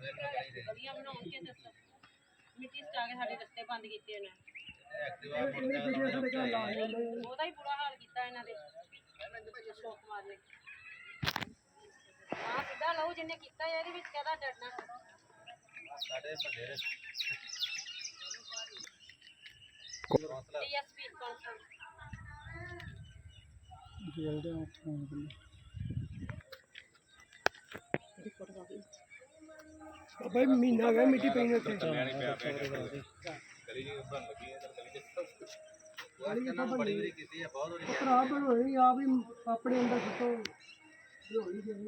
ਗਲੀਆਂ ਬਣਾਉਣ ਕੇ ਦੱਸ ਮਿੱਟੀ ਸਟਾ ਕੇ ਸਾਡੇ ਰਸਤੇ ਬੰਦ ਕੀਤੇ ਇਹਨਾਂ ਨੇ ਉਹਦਾ ਹੀ ਬੁਰਾ ਹਾਲ ਕੀਤਾ ਇਹਨਾਂ ਦੇ ਅਸ਼ੋਕ ਕੁਮਾਰ ਨੇ ਹਾਂ ਸਿੱਧਾ ਲਓ ਜਿੰਨੇ ਕੀਤਾ ਇਹਦੇ ਵਿੱਚ ਕਹਦਾ ਡਰਨਾ ਡੀਐਸਪੀ ਕੌਂਸਲ ਬਾਬਾ ਜੀ ਮਹੀਨਾ ਗਿਆ ਮਿੱਟੀ ਪਈ ਨੂੰ ਇੱਥੇ ਖਰਾਬ ਹੋਈ ਆ। ਵੀ ਆਪਣੇ ਅੰਦਰ ਸੁੱਟੋ। ਹੋਈ ਗਈ ਤੁਹਾਡੇ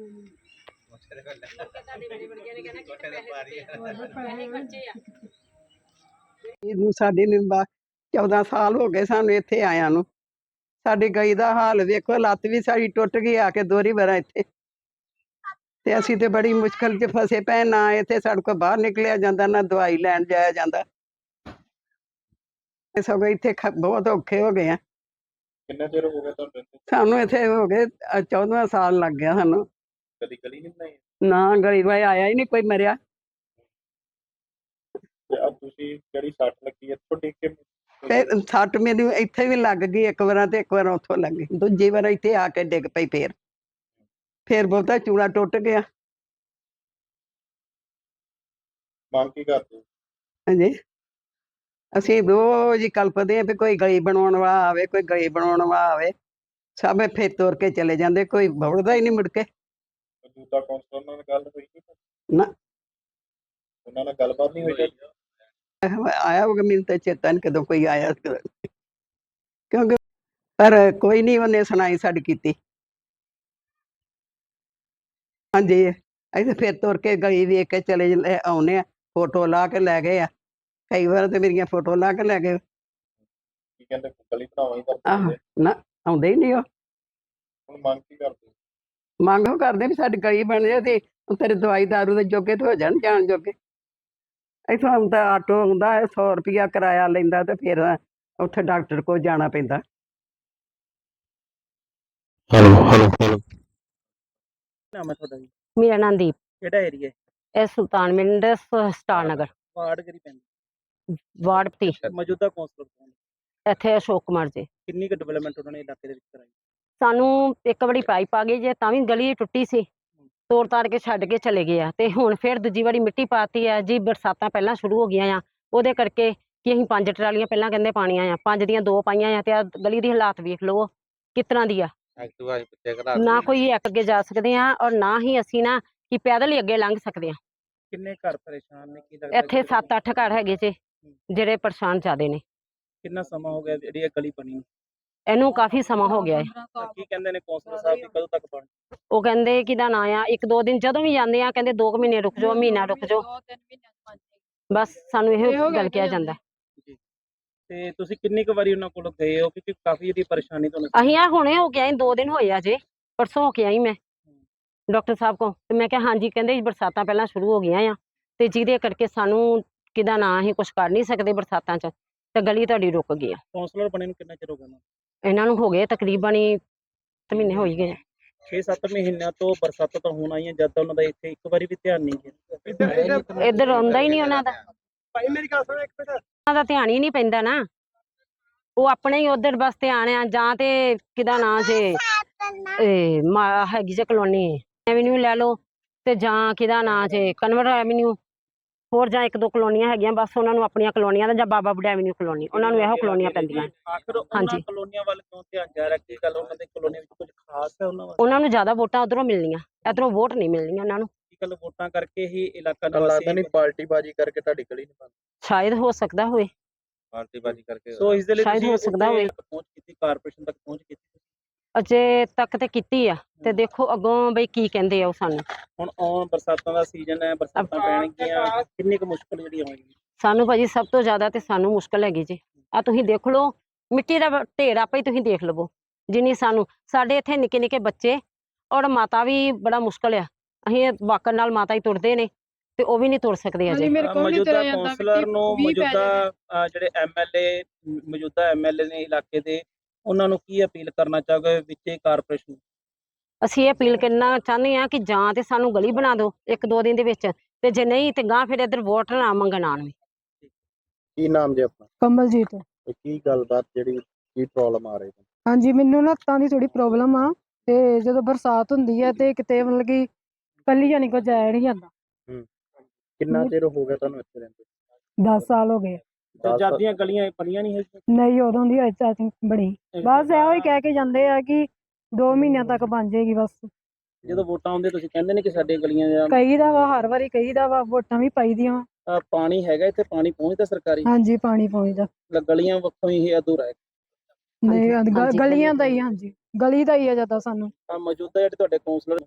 ਮੇਰੇ ਵਰਗਿਆਂ ਨੇ ਕਹਿਣਾ ਕਿ ਪੈਸੇ ਦਿੱਤੇ ਆ। ਪੈਸੇ ਖਰਚੇ ਆ। ਇਹਨੂੰ ਸਾਡੇ ਨੂੰ ਬਾ- 14 ਸਾਲ ਹੋ ਗਏ ਸਾਨੂੰ ਇੱਥੇ ਆਇਆਂ ਨੂੰ। ਸਾਡੀ ਗਈ ਦਾ ਹਾਲ ਵੇਖੋ ਲੱਤ ਵੀ ਸਾਡੀ ਟੁੱਟ ਗਈ ਆ ਕੇ ਦੋਰੀ ਵਰਾ ਇੱਥੇ। ਤੇ ਅਸੀਂ ਤੇ ਬੜੀ ਮੁਸ਼ਕਲ 'ਚ ਫਸੇ ਪਏ ਨਾ ਇੱਥੇ ਸਾਡੇ ਕੋਲ ਬਾਹਰ ਨਿਕਲਿਆ ਜਾਂਦਾ ਨਾ ਦਵਾਈ ਲੈਣ ਜਾਇਆ ਜਾਂਦਾ। ਤੇ ਸਗੋਂ ਇੱਥੇ ਖ- ਬਹੁਤ ਔਖੇ ਹੋ ਗਏ ਆ। ਕਿੰਨਾ ਚਿਰ ਹੋ ਗਿਆ ਤੁਹਾਨੂੰ? ਸਾਨੂੰ ਇੱਥੇ ਹੋ ਗਏ 14 ਸਾਲ ਲੱਗ ਗਿਆ ਸਾਨੂੰ। ਕਦੀ ਗਲੀ ਨਹੀਂ ਬਣਾਈ? ਨਾ ਗਲੀ ਵਾਈ ਆਇਆ ਹੀ ਨਹੀਂ ਕੋਈ ਮਰਿਆ। ਤੇ ਅੱਜ ਤੁਸੀਂ ਜਿਹੜੀ ਸੱਟ ਲੱਗੀ ਹੈ ਡਿੱਗ ਕੇ ਤੇ ਸੱਟ ਮੈਨੂੰ ਇੱਥੇ ਵੀ ਲੱਗ ਗਈ ਇੱਕ ਵਾਰ ਤੇ ਇੱਕ ਵਾਰ ਉੱਥੋਂ ਲੱਗ ਗਈ। ਦੂਜੀ ਵਾਰ ਇੱਥੇ ਆ ਕੇ ਡਿੱਗ ਪਈ ਫੇਰ। ਫੇਰ ਬਹੁਤਾ ਚੂੜਾ ਟੁੱਟ ਗਿਆ ਮੰਗ ਕੀ ਕਰਦੇ ਹੋ? ਹਾਂਜੀ ਅਸੀਂ ਰੋਜ਼ ਹੀ ਕਲਪਦੇ ਆ ਵੀ ਕੋਈ ਗਲੀ ਬਣਾਉਣ ਵਾਲਾ ਆਵੇ ਕੋਈ ਗਲੀ ਬਣਾਉਣ ਵਾਲਾ ਆਵੇ ਸਭ ਫੇਰ ਤੁਰ ਕੇ ਚਲੇ ਜਾਂਦੇ ਕੋਈ ਬਵੜਦਾ ਹੀ ਨਹੀਂ ਮੁੜ ਕੇ ਮੌਜੂਦਾ ਕੌਂਸਲਰ ਨਾਲ ਗੱਲ ਹੋਈ ਨਹੀਂ ਨਾ। ਉਹਨਾਂ ਨਾਲ ਗੱਲਬਾਤ ਨਹੀਂ ਹੋਈ ਤੁਹਾਡੀ? ਆਇਆ ਹੋਗਾ ਮੈਨੂੰ ਤਾਂ ਚੇਤਾ ਨਹੀਂ ਕਦੋਂ ਕੋਈ ਆਇਆ ਸੀ। ਕਿਉਂਕਿ ਪਰ ਕੋਈ ਨਹੀਂ ਉਹਨੇ ਸੁਣਾਈ ਸਾਡੀ ਕੀਤੀ ਹਾਂਜੀ ਅਸੀਂ ਤਾਂ ਫਿਰ ਤੁਰ ਕੇ ਗਲੀ ਵੇਖ ਕੇ ਚਲੇ ਜ- ਆਉਨੇ ਆ ਫੋਟੋ ਲਾ ਕੇ ਲੈ ਗਏ ਆ। ਕਈ ਵਾਰ ਤੇ ਮੇਰੀਆਂ ਫੋਟੋ ਲਾ ਕੇ ਲੈ ਗਏ। ਕੀ ਕਹਿੰਦੇ ਗਲੀ ਬਣਾਵਾਂਗੇ ਆਹ ਤਾਂ। ਨਾ ਆਉਂਦੇ ਹੀ ਨਹੀਂ ਉਹ। ਹੁਣ ਮੰਗ ਕੀ ਕਰਦੇ? ਹੋ? ਮੰਗ ਉਹ ਕਰਦੇ ਵੀ ਸਾਡੀ ਗਲੀ ਬਣ ਜਾਏ ਤੇ ਉਹ ਤੇਰੇ ਦਵਾਈ ਦਾਰੂ ਦੇ ਜੋਗੇ ਤੇ ਹੋ ਜਾਣ ਜਾਣ ਜੋਗੇ। ਇੱਥੋਂ ਆਉਂਦਾ ਆਟੋ ਆਉਂਦਾ 100 ਰੁਪਿਆ ਕਿਰਾਇਆ ਲੈਂਦਾ ਤੇ ਫਿਰ ਉੱਥੇ ਡਾਕਟਰ ਕੋਲ ਜਾਣਾ ਪੈਂਦਾ। Hello hello hello. ਨਾਮ ਹੈ ਤੁਹਾਡਾ ਜੀ? ਮੇਰਾ ਨਾਮ ਦੀਪ। ਕਿਹੜਾ ਏਰੀਆ ਇਹ ਸੁਲਤਾਨ ਮਿੰਡ ਸਟਾਰ ਨਗਰ। ਵਾਰਡ ਕਿਹੜੀ ਪੈਂਦੀ ਵਾਰਡ ਤੀ ਮੌਜੂਦਾ ਕੌਂਸਲਰ ਕੌਣ ਇੱਥੇ ਅਸ਼ੋਕ ਕੁਮਾਰ ਜੀ। ਕਿੰਨੀ ਕੁ ਡਿਵੈਲਪਮੈਂਟ ਉਹਨਾਂ ਨੇ ਇਲਾਕੇ ਦੇ ਵਿੱਚ ਕਰਾਈ? ਸਾਨੂੰ ਇੱਕ ਵਾਰੀ ਪਾਈਪ ਆ ਗਈ ਜੇ ਤਾਂ ਵੀ ਗਲੀ ਟੁੱਟੀ ਸੀ। ਤੋੜ ਤਾੜ ਕੇ ਛੱਡ ਕੇ ਚਲੇ ਗਏ ਆ। ਤੇ ਹੁਣ ਫਿਰ ਦੂਜੀ ਵਾਰੀ ਮਿੱਟੀ ਪਾਤੀ ਆ। ਜੀ ਬਰਸਾਤਾਂ ਪਹਿਲਾਂ ਸ਼ੁਰੂ ਹੋ ਗਈਆਂ ਆ। ਉਹਦੇ ਕਰਕੇ ਕਿ ਅਸੀਂ ਪੰਜ ਟਰਾਲੀਆਂ ਪਹਿਲਾਂ ਕਹਿੰਦੇ ਪਾਣੀਆਂ ਆ। ਪੰਜ ਦੀਆਂ ਦੋ ਪਾਈਆਂ ਆ ਤੇ ਆ ਗਲੀ ਦੀ ਹਾਲਾਤ ਵੇਖ ਲਓ ਕਿਸ ਤਰ੍ਹਾਂ ਦੀ ਆ। ਐਕਟਿਵਾ ਪਿੱਛੇ ਕਰਾ ਨਾ ਕੋਈ ਇੱਕ ਅੱਗੇ ਜਾ ਸਕਦੇ ਆ ਔਰ ਨਾ ਹੀ ਅਸੀਂ ਨਾ ਕਿ ਪੈਦਲ ਹੀ ਅੱਗੇ ਲੰਘ ਸਕਦੇ ਆ ਕਿੰਨੇ ਘਰ ਪਰੇਸ਼ਾਨ ਨੇ? ਕੀ ਲੱਗਦਾ ਇੱਥੇ ਕਿ 7-8 ਘਰ ਹੈਗੇ ਜੇ ਜਿਹੜੇ ਪਰੇਸ਼ਾਨ ਜ਼ਿਆਦੇ ਨੇ। ਕਿੰਨਾ ਸਮਾਂ ਹੋ ਗਿਆ ਜਿਹੜੀ ਇਹ ਗਲੀ ਬਣੀ? ਨੂੰ? ਇਹਨੂੰ ਕਾਫੀ ਸਮਾਂ ਹੋ ਗਿਆ ਹੈ। ਕੀ ਕਹਿੰਦੇ ਨੇ ਕੌਂਸਲਰ ਸਾਹਿਬ ਵੀ ਕਦੋਂ ਤੱਕ ਬਣ ਉਹ ਕਹਿੰਦੇ ਕਿਹਦਾ ਨਾਂ ਆ ਇੱਕ ਦੋ ਦਿਨ ਜਦੋਂ ਵੀ ਜਾਂਦੇ ਆ ਕਹਿੰਦੇ 2 ਮਹੀਨੇ ਰੁਕ ਜਾਓ ਮਹੀਨਾ ਰੁਕ ਜਾਓ। ਬਸ ਸਾਨੂੰ ਇਹੋ ਗੱਲ ਕਿਹਾ ਜਾਂਦਾ ਤੇ ਤੁਸੀਂ ਕਿੰਨੀ ਕੁ ਵਾਰੀ ਉਹਨਾਂ ਕੋਲ ਗਏ ਹੋ? ਕਿਉਂਕਿ ਕਾਫੀ ਜਿਹੜੀ ਪਰੇਸ਼ਾਨੀ ਤੁਹਾਨੂੰ ਅਸੀਂ ਆ ਹੁਣੇ ਹੋ ਕੇ ਆਏ 2 ਦਿਨ ਹੋਏ ਆ ਜੇ ਪਰਸੋਂ ਹੋ ਕੇ ਆਈ ਮੈਂ। ਡਾਕਟਰ ਸਾਹਿਬ ਕੋ ਤੇ ਮੈਂ ਕਿਹਾ ਹਾਂਜੀ ਕਹਿੰਦੇ ਜੀ ਬਰਸਾਤਾਂ ਪਹਿਲਾਂ ਸ਼ੁਰੂ ਹੋ ਗਈਆਂ ਆ। ਤੇ ਜਿਹਦੇ ਕਰਕੇ ਸਾਨੂੰ ਕਿਹਦਾ ਨਾਂ ਅਸੀਂ ਕੁਝ ਕਰ ਨਹੀਂ ਸਕਦੇ ਬਰਸਾਤਾਂ 'ਚ ਤੇ ਗਲੀ ਤੁਹਾਡੀ ਰੁਕ ਗਈ ਆ। ਕੌਂਸਲਰ ਬਣੇ ਨੂੰ ਕਿੰਨਾ ਚਿਰ ਹੋ ਗਿਆ ਨਾ ਇਹਨਾਂ ਨੂੰ ਹੋ ਗਏ ਤਕਰੀਬਨ ਹੀ ਮਹੀਨੇ ਹੋ ਹੀ ਗਏ 6-7 ਮਹੀਨਿਆਂ ਤੋਂ ਬਰਸਾਤਾਂ ਤਾਂ ਹੁਣ ਆਈਆਂ ਜਦ ਤੱਕ ਉਹਨਾਂ ਦਾ ਇੱਥੇ ਇੱਕ ਵਾਰੀ ਵੀ ਧਿਆਨ ਨਹੀਂ ਗਿਆ। ਇੱਧਰ ਆਉਂਦਾ ਹੀ ਨਹੀਂ ਉਹਨਾਂ ਦਾ। ਭਾਈ ਮੇਰੀ ਗੱਲ ਸੁਣੋ ਇੱਕ ਮਿੰਟ। ਉਹਨਾਂ ਦਾ ਧਿਆਨ ਹੀ ਨਹੀਂ ਪੈਂਦਾ ਨਾ। ਉਹ ਆਪਣੇ ਹੀ ਉਧਰ ਬਸ ਧਿਆਨ ਆ ਜਾਂ ਤੇ ਕਿਹਦਾ ਨਾਂ ਜੇ ਹੈਗੀ ਜੇ ਕਲੋਨੀ। ਐਵਨਿਊ ਲੈ ਲਓ ਤੇ ਜਾਂ ਕਿਹਦਾ ਨਾਂ ਜੇ ਕਨਵਰ ਐਵਨਿਊ। ਹੋਰ ਜਾਂ ਇੱਕ ਦੋ ਕਲੋਨੀਆਂ ਹੈਗੀਆਂ ਬਸ ਉਹਨਾਂ ਨੂੰ ਆਪਣੀਆਂ ਕਲੋਨੀਆਂ ਦਾ ਜਾਂ ਬਾਬਾ ਬੁੱਢਾ ਐਵਨਿਊ ਕਲੋਨੀ ਉਹਨਾਂ ਨੂੰ ਇਹੋ ਕਲੋਨੀਆਂ ਪੈਂਦੀਆਂ। ਆਖਰ ਉਹਨਾਂ ਹਾਂਜੀ। ਕਲੋਨੀਆਂ ਵੱਲ ਕਿਉਂ ਧਿਆਨ ਜਾ ਰਿਹਾ? ਕੀ ਗੱਲ ਉਹਨਾਂ ਦੇ ਕਲੋਨੀ ਵਿੱਚ ਕੁਝ ਖਾਸ ਹੈ ਉਹਨਾਂ ਵੱਲ? ਉਹਨਾਂ ਨੂੰ ਜ਼ਿਆਦਾ ਵੋਟਾਂ ਉਧਰੋਂ ਮਿਲਣੀਆਂ ਇਧਰੋਂ ਵੋਟ ਨਹੀਂ ਮਿਲਣੀ ਉਹਨਾਂ ਨੂੰ। ਗੱਲ ਵੋਟਾਂ ਕਰਕੇ ਹੀ ਇਲਾਕਾ ਲੱਗਦਾ ਨਹੀਂ ਪਾਰਟੀ ਬਾਜੀ ਕਰਕੇ ਤੁਹਾਡੀ ਗਲੀ ਨਹੀਂ ਬਣਦੀ। ਸ਼ਾਇਦ ਹੋ ਸਕਦਾ ਹੋਵੇ। ਪਾਰਟੀ ਬਾਜੀ ਕਰਕੇ ਸੋ ਇਸ ਦੇ ਲਈ ਸ਼ਾਇਦ ਤੁਸੀਂ ਹੋ ਸਕਦਾ ਉੱਥੇ ਹੋਵੇ। ਪਹੁੰਚ ਕੀਤੀ ਕਾਰਪੋਰੇਸ਼ਨ ਤੱਕ ਪਹੁੰਚ ਕੀਤੀ ਅਜੇ ਤੱਕ ਤੇ ਕੀਤੀ ਆ ਤੇ ਦੇਖੋ ਅੱਗੋਂ ਬਈ ਕੀ ਕਹਿੰਦੇ ਆ ਉਹ ਸਾਨੂੰ। ਹੁਣ ਆਉਣ ਬਰਸਾਤਾਂ ਦਾ ਸੀਜ਼ਨ ਹੈ ਬਰਸਾਤਾਂ ਪੈਣਗੀਆਂ ਕਿੰਨੀ ਕੁ ਮੁਸ਼ਕਲ ਜਿਹੜੀ ਆਉਣੀ ਸਾਨੂੰ ਭਾਜੀ ਸਭ ਤੋਂ ਜ਼ਿਆਦਾ ਤੇ ਸਾਨੂੰ ਮੁਸ਼ਕਲ ਹੈਗੀ ਜੀ। ਆ ਤੁਸੀਂ ਦੇਖ ਲਓ ਮਿੱਟੀ ਦਾ ਢੇਰ ਆਪੇ ਹੀ ਤੁਸੀਂ ਦੇਖ ਲਵੋ। ਜਿੰਨੀ ਸਾਨੂੰ ਸਾਡੇ ਇੱਥੇ ਨਿੱਕੇ ਨਿੱਕੇ ਬੱਚੇ ਔਰ ਮਾਤਾ ਵੀ ਬੜਾ ਮੁਸ਼ਕਲ ਆ। ਅਸੀਂ ਵਾਕਰ ਨਾਲ ਮਾਤਾ ਹੀ ਤੁਰਦੇ ਨੇ ਤੇ ਉਹ ਵੀ ਨਹੀਂ ਤੁਰ ਸਕਦੇ ਅਜੇ। ਮੌਜੂਦਾ ਕਾਉਂਸਲਰ ਨੂੰ ਮੌਜੂਦਾ ਜਿਹੜੇ ਐਮਐਲਏ ਮੌਜੂਦਾ ਐਮਐਲਏ ਨੇ ਇਲਾਕੇ ਦੇ ਉਹਨਾਂ ਨੂੰ ਕੀ ਅਪੀਲ ਕਰਨਾ ਚਾਹੋਗੇ ਵਿੱਚੇ ਕਾਰਪੋਰੇਸ਼ਨ? ਅਸੀਂ ਇਹ ਅਪੀਲ ਕਰਨਾ ਚਾਹੁੰਦੇ ਆ ਕਿ ਜਾਂ ਤੇ ਸਾਨੂੰ ਗਲੀ ਬਣਾ ਦਿਓ ਇੱਕ ਦੋ ਦਿਨ ਦੇ ਵਿੱਚ ਤੇ ਜੇ ਨਹੀਂ ਤੇ ਗਾਂ ਫਿਰ ਇੱਧਰ ਵੋਟ ਨਾ ਮੰਗਣ ਆਉਣ ਕੀ ਨਾਮ ਜੀ ਆਪਣਾ? ਕਮਲਜੀਤ। ਤੇ ਕੀ ਗੱਲਬਾਤ ਜਿਹੜੀ ਕੀ ਪ੍ਰੋਬਲਮ ਆ ਰਹੀ ਹੈ? ਹਾਂਜੀ ਮੈਨੂੰ ਨਾ ਲੱਤਾਂ ਦੀ ਥੋੜੀ ਪ੍ਰੋਬਲਮ ਆ ਤੇ ਜਦੋਂ ਬਰਸਾਤ ਹੁੰਦੀ ਹੈ ਤੇ ਕਿਤੇ ਮਤਲਬ ਕਿ ਕੱਲੀ ਜਾਣੀ ਕੋ ਜਾਇਆ ਨਹੀਂ ਜਾਂਦਾ। ਕਿੰਨਾ। ਚਿਰ ਹੋ ਗਿਆ ਤੁਹਾਨੂੰ ਇੱਥੇ ਰਹਿੰਦੇ 10 ਸਾਲ ਹੋ ਗਏ। ਤੇ ਦਸ ਜਦ ਦੀਆਂ ਗਲੀਆਂ ਬਣੀਆਂ ਨਹੀਂ ਹੈ ਨਹੀਂ ਉਦੋਂ ਦੀ ਅਜੇ ਤੱਕ ਬਣੀ। ਬਸ ਇਹੋ ਹੀ ਕਹਿ ਕੇ ਜਾਂਦੇ ਆ ਕਿ 2 ਮਹੀਨਿਆਂ ਤੱਕ ਬਣ ਜਾਏਗੀ ਬਸ। ਜਦੋਂ ਵੋਟਾਂ ਆਉਂਦੇ ਤੁਸੀਂ ਕਹਿੰਦੇ ਨੇ ਕਿ ਸਾਡੀਆਂ ਗਲੀਆਂ ਦਾ ਕਈ ਦਾ ਵਾ ਹਰ ਵਾਰੀ ਕਈ ਦਾ ਵਾ ਵੋਟਾਂ ਵੀ ਪਾਈ ਦੀਆਂ ਵਾਂ। ਅਹ, ਪਾਣੀ ਹੈਗਾ ਇੱਥੇ ਪਾਣੀ ਪਹੁੰਚਦਾ ਸਰਕਾਰੀ? ਹਾਂਜੀ ਪਾਣੀ ਪਹੁੰਚਦਾ। ਲ- ਗਲੀਆਂ ਵੱਖੋਂ ਹੀ ਇਹ ਅਧੂਰਾ ਹੈ? ਨਹੀਂ ਹਾਂਜੀ, ਗ- ਹਾਂਜੀ, ਗਲੀਆਂ ਗਲੀ ਦਾ ਹੀ ਹਾਂਜੀ। ਗਲੀ ਦਾ ਹੀ ਆ ਜ਼ਿਆਦਾ ਸਾਨੂੰ। ਤਾਂ ਮੌਜੂਦਾ ਜਿਹੜੇ ਤੁਹਾਡੇ ਕਾਉਂਸਲਰ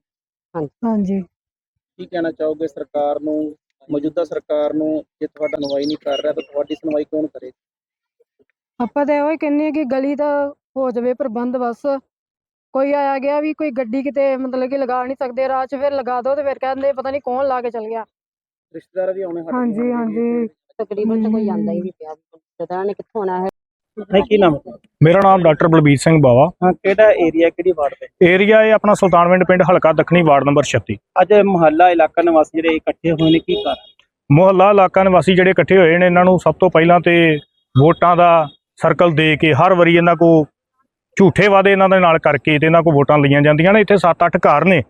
ਹਾਂਜੀ। ਕੀ ਕਹਿਣਾ ਚਾਹੋਗੇ ਸਰਕਾਰ ਨੂੰ ਮੌਜੂਦਾ ਸਰਕਾਰ ਨੂੰ ਜੇ ਤੁਹਾਡਾ ਸੁਣਵਾਈ ਨਹੀਂ ਕਰ ਰਿਹਾ ਤਾਂ ਤੁਹਾਡੀ ਸੁਣਵਾਈ ਕੌਣ ਕਰੇਗਾ ਆਪਾਂ ਤਾਂ ਇਹੋ ਹੀ ਕਹਿੰਦੇ ਆ ਕਿ ਗਲੀ ਦਾ ਹੋ ਜਾਵੇ ਪ੍ਰਬੰਧ ਬਸ। ਕੋਈ ਆਇਆ ਗਿਆ ਵੀ ਕੋਈ ਗੱਡੀ ਕਿਤੇ ਮਤਲਬ ਕਿ ਲਗਾ ਨਹੀਂ ਸਕਦੇ ਰਾਹ 'ਚ ਫਿਰ ਲਗਾ ਦੋ ਤੇ ਫਿਰ ਕਹਿੰਦੇ ਪਤਾ ਨਹੀਂ ਕੌਣ ਲਾ ਕੇ ਚਲ ਗਿਆ। ਰਿਸ਼ਤੇਦਾਰ ਵੀ ਆਉਣੇ ਹਾਂਜੀ ਹਾਂਜੀ। ਤਕਰੀਬਨ ਤਾਂ ਕੋਈ ਆਂਦਾ ਹੀ ਨਹੀਂ ਪਿਆ। ਪਤਾ ਨਹੀਂ ਕਿੱਥੋਂ ਆਣਾ ਹੈ। ਹੈ ਕੀ ਨਾਮ ਮੇਰਾ ਨਾਮ ਡਾਕਟਰ ਬਲਬੀਰ ਸਿੰਘ ਬਾਵਾ। ਹਾਂ ਕਿਹੜਾ ਏਰੀਆ ਕਿਹੜੀ ਵਾਰਡ ਦੇ ਏਰੀਆ ਹੈ ਆਪਣਾ ਸੁਲਤਾਨਵਿੰਡ ਪਿੰਡ ਹਲਕਾ ਦੱਖਣੀ ਵਾਰਡ ਨੰਬਰ 36 ਅੱਜ ਮੁਹੱਲਾ ਇਲਾਕਾ ਨਿਵਾਸੀ ਜਿਹੜੇ ਇਕੱਠੇ ਹੋਏ ਨੇ ਕੀ ਕਰ ਮੁਹੱਲਾ ਇਲਾਕਾ ਨਿਵਾਸੀ ਜਿਹੜੇ ਇਕੱਠੇ ਹੋਏ ਨੇ ਇਹਨਾਂ ਨੂੰ ਸਭ ਤੋਂ ਪਹਿਲਾਂ ਤੇ ਵੋਟਾਂ ਦਾ ਸਰਕਲ ਦੇ ਕੇ ਹਰ ਵਾਰੀ ਇਹਨਾਂ ਕੋ ਝੂਠੇ ਵਾਅਦੇ ਇਹਨਾਂ ਦੇ ਨਾਲ ਕਰਕੇ ਤੇ ਇਹਨਾਂ ਕੋ ਵੋਟਾਂ ਲਈਆਂ ਜਾਂਦੀਆਂ ਨੇ। ਇੱਥੇ 7-8 ਘਰ ਨੇ।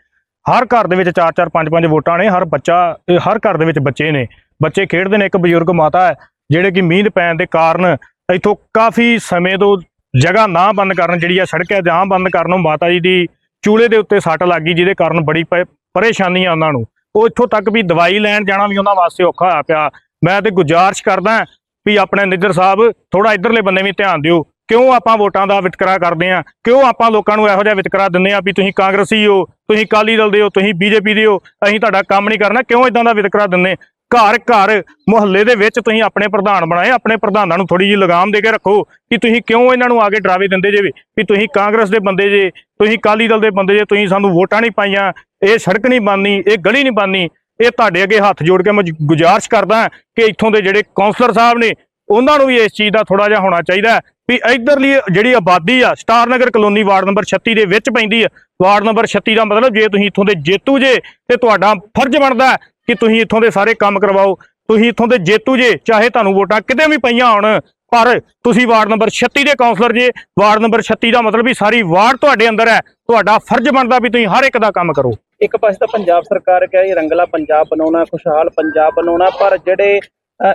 ਹਰ ਘਰ ਦੇ ਵਿੱਚ 4-4 5-5 ਵੋਟਾਂ ਨੇ। ਹਰ ਬੱਚਾ ਇਹ ਹਰ ਘਰ ਦੇ ਵਿੱਚ ਬੱਚੇ ਨੇ। ਬੱਚੇ ਖੇਡਦੇ ਨੇ। ਇੱਕ ਬਜ਼ੁਰਗ ਮਾਤਾ ਹੈ ਜਿਹੜੇ ਕਿ ਮੀਂਹ ਪੈਣ ਦੇ ਕਾਰਨ ਇੱਥੋਂ ਕਾਫੀ ਸਮੇਂ ਤੋਂ ਜਗ੍ਹਾ ਨਾ ਬੰਦ ਕਰਨ ਜਿਹੜੀ ਆ ਸੜਕ ਹੈ, ਜਾਂ ਬੰਦ ਕਰਨ ਨੂੰ ਮਾਤਾ ਜੀ ਦੀ ਚੂਲੇ ਦੇ ਉੱਤੇ ਸੱਟ ਲੱਗ ਗਈ, ਜਿਹਦੇ ਕਾਰਨ ਬੜੀ ਪ- ਪਰੇਸ਼ਾਨੀ ਆ ਉਹਨਾਂ ਨੂੰ। ਉਹ ਇੱਥੋਂ ਤੱਕ ਵੀ ਦਵਾਈ ਲੈਣ ਜਾਣਾ ਵੀ ਉਹਨਾਂ ਵਾਸਤੇ ਔਖਾ ਹੋਇਆ ਪਿਆ। ਮੈਂ ਤੇ ਗੁਜ਼ਾਰਿਸ਼ ਕਰਦਾ ਵੀ ਆਪਣੇ ਨਿੱਜਰ ਸਾਹਿਬ ਥੋੜਾ ਇਧਰਲੇ ਬੰਨੇ ਵੀ ਧਿਆਨ ਦਿਓ। ਕਿਉਂ ਆਪਾਂ ਵੋਟਾਂ ਦਾ ਵਿਤਕਰਾ ਕਰਦੇ ਆ ਕਿਉਂ ਆਪਾਂ ਲੋਕਾਂ ਨੂੰ ਇਹੋ ਜਿਹਾ ਵਿਤਕਰਾ ਦਿੰਦੇ ਆ ਵੀ ਤੁਸੀਂ ਕਾਂਗਰਸੀ ਹੋ, ਤੁਸੀਂ ਅਕਾਲੀ ਦਲ ਦੇ ਹੋ, ਤੁਸੀਂ ਬੀਜੇਪੀ ਦੇ ਹੋ, ਅਸੀਂ ਤੁਹਾਡਾ ਕੰਮ ਨਹੀਂ ਕਰਨਾ, ਕਿਉਂ ਇਦਾਂ ਦਾ ਵਿਤਕਰਾ ਦਿੰਦੇ ਘਰ ਘਰ ਮੁਹੱਲੇ ਦੇ ਵਿੱਚ ਤੁਸੀਂ ਆਪਣੇ ਪ੍ਰਧਾਨ ਬਣਾਏ, ਆਪਣੇ ਪ੍ਰਧਾਨਾਂ ਨੂੰ ਥੋੜੀ ਜਿਹੀ ਲਗਾਮ ਦੇ ਕੇ ਰੱਖੋ ਕਿ ਤੁਸੀਂ ਕਿਉਂ ਇਹਨਾਂ ਨੂੰ ਆਗੇ ਡਰਾਵੇ ਦਿੰਦੇ ਜੇ ਵੀ ਤੁਸੀਂ ਕਾਂਗਰਸ ਦੇ ਬੰਦੇ ਜੇ, ਤੁਸੀਂ ਅਕਾਲੀ ਦਲ ਦੇ ਬੰਦੇ ਜੇ, ਤੁਸੀਂ ਸਾਨੂੰ ਵੋਟਾਂ ਨਹੀਂ ਪਾਈਆਂ, ਇਹ ਸੜਕ ਨਹੀਂ ਬਣਨੀ, ਇਹ ਗਲੀ ਨਹੀਂ ਬਣਨੀ, ਇਹ ਤੁਹਾਡੇ ਅੱਗੇ ਹੱਥ ਜੋੜ ਕੇ ਮੈਂ ਗੁਜ਼ਾਰਿਸ਼ ਕਰਦਾ ਕਿ ਇੱਥੋਂ ਦੇ ਜਿਹੜੇ ਕਾਉਂਸਲਰ ਸਾਹਿਬ ਨੇ, ਉਹਨਾਂ ਨੂੰ ਵੀ ਇਸ ਚੀਜ਼ ਦਾ ਥੋੜਾ ਜਿਹਾ ਹੋਣਾ ਚਾਹੀਦਾ ਵੀ ਇਧਰਲੀ ਜਿਹੜੀ ਆਬਾਦੀ ਆ, star Nagar colony ward number 36 ਦੇ ਵਿੱਚ ਪੈਂਦੀ ਆ, ਵਾਰਡ ਨੰਬਰ 36 ਦਾ ਮਤਲਬ ਜੇ ਤੁਸੀਂ ਇੱਥੋਂ ਦੇ ਜੇਤੂ ਜੇ, ਤੇ ਤੁਹਾਡਾ ਫਰਜ਼ ਬਣਦਾ ਕਿ ਤੁਸੀਂ ਇੱਥੋਂ ਦੇ ਸਾਰੇ ਕੰਮ ਕਰਵਾਓ ਤੁਸੀਂ ਇੱਥੋਂ ਦੇ ਜੇਤੂ ਜੇ ਚਾਹੇ ਤੁਹਾਨੂੰ ਵੋਟਾਂ ਕਿਤੇ ਵੀ ਪਈਆਂ ਹੋਣ ਪਰ ਤੁਸੀਂ ਵਾਰਡ ਨੰਬਰ 36 ਦੇ ਕਾਉਂਸਲਰ ਜੇ ਵਾਰਡ ਨੰਬਰ 36 ਦਾ ਮਤਲਬ ਵੀ ਸਾਰੀ ਵਾਰਡ ਤੁਹਾਡੇ ਅੰਦਰ ਹੈ ਤੁਹਾਡਾ ਫਰਜ਼ ਬਣਦਾ ਵੀ ਤੁਸੀਂ ਹਰ ਇੱਕ ਦਾ ਕੰਮ ਕਰੋ। ਇੱਕ ਪਾਸੇ ਤਾਂ ਪੰਜਾਬ ਸਰਕਾਰ ਕਹਿ ਰੰਗਲਾ ਪੰਜਾਬ ਬਣਾਉਣਾ ਖੁਸ਼ਹਾਲ ਪੰਜਾਬ ਬਣਾਉਣਾ ਪਰ ਜਿਹੜੇ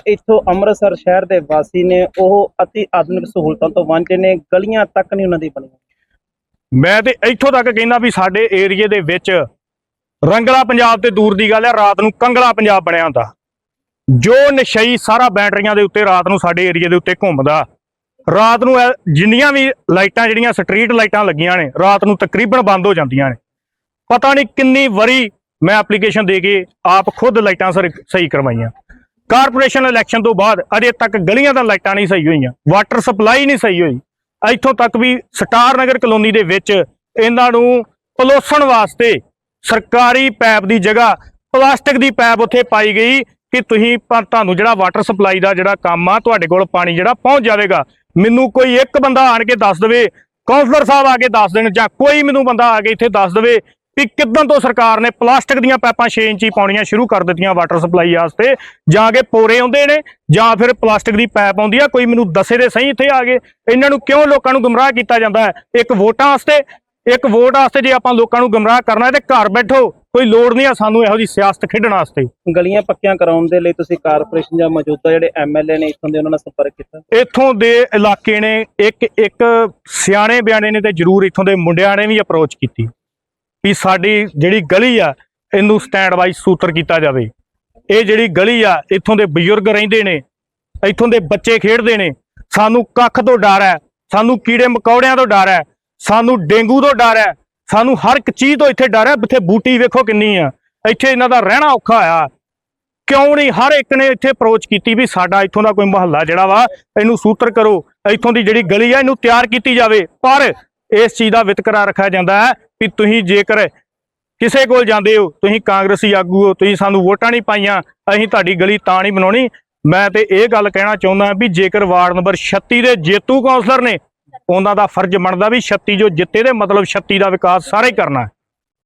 ਇੱਥੋਂ ਅੰਮ੍ਰਿਤਸਰ ਸ਼ਹਿਰ ਦੇ ਵਾਸੀ ਨੇ ਉਹ ਅਤੀ ਆਧੁਨਿਕ ਸਹੂਲਤਾਂ ਤੋਂ ਵਾਂਝੇ ਨੇ ਗਲੀਆਂ ਤੱਕ ਨਹੀਂ ਉਹਨਾਂ ਦੀ ਬਣੀਆਂ। ਮੈਂ ਤੇ ਇੱਥੋਂ ਤੱਕ ਕਹਿੰਦਾ ਵੀ ਸਾਡੇ ਏਰੀਏ ਦੇ ਵਿੱਚ ਰੰਗਲਾ ਪੰਜਾਬ ਤੇ ਦੂਰ ਦੀ ਗੱਲ ਹੈ, ਰਾਤ ਨੂੰ ਕੰਗਲਾ ਪੰਜਾਬ ਬਣਿਆ ਹੁੰਦਾ। ਜੋ ਨਸ਼ਈ ਸਾਰਾ ਬੈਟਰੀਆਂ ਦੇ ਉੱਤੇ ਰਾਤ ਨੂੰ ਸਾਡੇ ਏਰੀਏ ਦੇ ਉੱਤੇ ਘੁੰਮਦਾ। ਰਾਤ ਨੂੰ ਜਿੰਨੀਆਂ ਵੀ ਲਾਈਟਾਂ ਜਿਹੜੀਆਂ ਸਟਰੀਟ ਲਾਈਟਾਂ ਲੱਗੀਆਂ ਨੇ, ਰਾਤ ਨੂੰ ਤਕਰੀਬਨ ਬੰਦ ਹੋ ਜਾਂਦੀਆਂ ਨੇ। ਪਤਾ ਨਹੀਂ ਕਿੰਨੀ ਵਾਰੀ ਮੈਂ ਐਪਲੀਕੇਸ਼ਨ ਦੇ ਕੇ ਆਪ ਖੁਦ ਲਾਈਟਾਂ ਸਰ- ਸਹੀ ਕਰਵਾਈਆਂ। ਕਾਰਪੋਰੇਸ਼ਨ ਇਲੈਕਸ਼ਨ ਤੋਂ ਬਾਅਦ ਅਜੇ ਤੱਕ ਗਲੀਆਂ ਦਾ ਲਾਈਟਾਂ ਨਹੀਂ ਸਹੀ ਹੋਈਆਂ ਵਾਟਰ ਸਪਲਾਈ ਨਹੀਂ ਸਹੀ ਹੋਈ। ਇੱਥੋਂ ਤੱਕ ਵੀ ਸਟਾਰ ਨਗਰ ਕਲੋਨੀ ਦੇ ਵਿੱਚ ਇਹਨਾਂ ਨੂੰ ਪਲੋਸਣ ਵਾਸਤੇ ਸਰਕਾਰੀ ਪੈਪ ਦੀ ਜਗ੍ਹਾ, ਪਲਾਸਟਿਕ ਦੀ ਪੈਪ ਉੱਥੇ ਪਾਈ ਗਈ ਕਿ ਤੁਸੀਂ ਪਰ ਤੁਹਾਨੂੰ ਜਿਹੜਾ ਵਾਟਰ ਸਪਲਾਈ ਦਾ ਜਿਹੜਾ ਕੰਮ ਆ, ਤੁਹਾਡੇ ਕੋਲ ਪਾਣੀ ਜਿਹੜਾ ਪਹੁੰਚ ਜਾਵੇਗਾ। ਮੈਨੂੰ ਕੋਈ ਇੱਕ ਬੰਦਾ ਆਣ ਕੇ ਦੱਸ ਦੇਵੇ ਕਾਉਂਸਲਰ ਸਾਹਿਬ ਆ ਕੇ ਦੱਸ ਦੇਣ ਜਾਂ ਕੋਈ ਮੈਨੂੰ ਬੰਦਾ ਆ ਕੇ ਇੱਥੇ ਦੱਸ ਦੇਵੇ ਵੀ ਕਿੱਦਾਂ ਤੋਂ ਸਰਕਾਰ ਨੇ ਪਲਾਸਟਿਕ ਦੀਆਂ ਪੈਪਾਂ 6 ਇੰਚੀ ਪਾਉਣੀਆਂ ਸ਼ੁਰੂ ਕਰ ਦਿੱਤੀਆਂ ਵਾਟਰ ਸਪਲਾਈ ਵਾਸਤੇ, ਜਾਂ ਕੇ ਪੋਰੇ ਆਉਂਦੇ ਨੇ, ਜਾਂ ਫਿਰ ਪਲਾਸਟਿਕ ਦੀ ਪੈਪ ਆਉਂਦੀ ਆ, ਕੋਈ ਮੈਨੂੰ ਦੱਸੇ ਦੇ ਸਹੀ ਇੱਥੇ ਆ ਗਏ ਇਹਨਾਂ ਨੂੰ ਕਿਉਂ ਲੋਕਾਂ ਨੂੰ ਗੁੰਮਰਾਹ ਕੀਤਾ ਜਾਂਦਾ ਹੈ? ਇੱਕ ਵੋਟਾਂ ਵਾਸਤੇ ਇੱਕ ਵੋਟ ਵਾਸਤੇ ਜੇ ਆਪਾਂ ਲੋਕਾਂ ਨੂੰ ਗੁੰਮਰਾਹ ਕਰਨਾ ਹੈ ਤੇ ਘਰ ਬੈਠੋ ਕੋਈ ਲੋੜ ਨਹੀਂ ਆ ਸਾਨੂੰ ਇਹੋ ਜੀ ਸਿਆਸਤ ਖੇਡਣ ਵਾਸਤੇ। ਗਲੀਆਂ ਪੱਕੀਆਂ ਕਰਾਉਣ ਦੇ ਲਈ ਤੁਸੀਂ ਕਾਰਪੋਰੇਸ਼ਨ ਜਾਂ ਮੌਜੂਦਾ ਜਿਹੜੇ ਐਮਐਲਏ ਨੇ ਇੱਥੋਂ ਦੇ ਉਹਨਾਂ ਨਾਲ ਸੰਪਰਕ ਕੀਤਾ? ਇੱਥੋਂ ਦੇ ਇਲਾਕੇ ਨੇ ਇੱਕ ਇੱਕ ਸਿਆਣੇ ਬਿਆਣੇ ਨੇ ਤੇ ਜ਼ਰੂਰ ਇੱਥੋਂ ਦੇ ਮੁੰਡਿਆਂ ਨੇ ਵੀ ਅਪਰੋਚ ਕੀਤੀ ਵੀ ਸਾਡੀ ਜਿਹੜੀ ਗਲੀ ਆ ਇਹਨੂੰ ਸਟੈਂਡ ਬਾਈ ਸੂਤਰ ਕੀਤਾ ਜਾਵੇ। ਇਹ ਜਿਹੜੀ ਗਲੀ ਆ ਇੱਥੋਂ ਦੇ ਬਜ਼ੁਰਗ ਰਹਿੰਦੇ ਨੇ ਇੱਥੋਂ ਦੇ ਬੱਚੇ ਖੇਡਦੇ ਨੇ ਸਾਨੂੰ ਕੱਖ ਤੋਂ ਡਰ ਹੈ ਸਾਨੂੰ ਕੀੜੇ ਮਕੌੜਿਆਂ ਤੋਂ ਡਰ ਹੈ। ਸਾਨੂੰ ਡੇਂਗੂ ਤੋਂ ਡਰ ਹੈ। ਸਾਨੂੰ ਹਰ ਇੱਕ ਚੀਜ਼ ਤੋਂ ਇੱਥੇ ਡਰ ਹੈ। ਇੱਥੇ ਬੂਟੀ ਵੇਖੋ ਕਿੰਨੀ ਆ। ਇੱਥੇ ਇਹਨਾਂ ਦਾ ਰਹਿਣਾ ਔਖਾ ਆ। ਕਿਉਂ ਨਹੀਂ ਹਰ ਇੱਕ ਨੇ ਇੱਥੇ ਅਪਰੋਚ ਕੀਤੀ ਵੀ ਸਾਡਾ ਇੱਥੋਂ ਦਾ ਕੋਈ ਮੁਹੱਲਾ ਜਿਹੜਾ ਵਾ, ਇਹਨੂੰ ਸੂਤਰ ਕਰੋ। ਇੱਥੋਂ ਦੀ ਜਿਹੜੀ ਗਲੀ ਆ, ਇਹਨੂੰ ਤਿਆਰ ਕੀਤੀ ਜਾਵੇ। ਪਰ ਇਸ ਚੀਜ਼ ਦਾ ਵਿਤਕਰਾ ਰੱਖਿਆ ਜਾਂਦਾ ਹੈ ਵੀ ਤੁਸੀਂ ਜੇਕਰ ਕਿਸੇ ਕੋਲ ਜਾਂਦੇ ਹੋ, ਤੁਸੀਂ ਕਾਂਗਰਸੀ ਆਗੂ ਹੋ, ਤੁਸੀਂ ਸਾਨੂੰ ਵੋਟਾਂ ਨਹੀਂ ਪਾਈਆਂ, ਅਸੀਂ ਤੁਹਾਡੀ ਗਲੀ ਤਾਂ ਨਹੀਂ ਬਣਾਉਣੀ। ਮੈਂ ਤੇ ਇਹ ਗੱਲ ਕਹਿਣਾ ਚਾਹੁੰਦਾ ਵੀ ਜੇਕਰ ਵਾਰਡ ਨੰਬਰ 36 ਦੇ ਜੇਤੂ ਕੌਂਸਲਰ ਨੇ ਉਹਨਾਂ ਦਾ ਫਰਜ਼ ਬਣਦਾ ਵੀ 36 ਜੋ ਜਿੱਤੇ ਦੇ ਮਤਲਬ 36 ਦਾ ਵਿਕਾਸ ਸਾਰੇ ਹੀ ਕਰਨਾ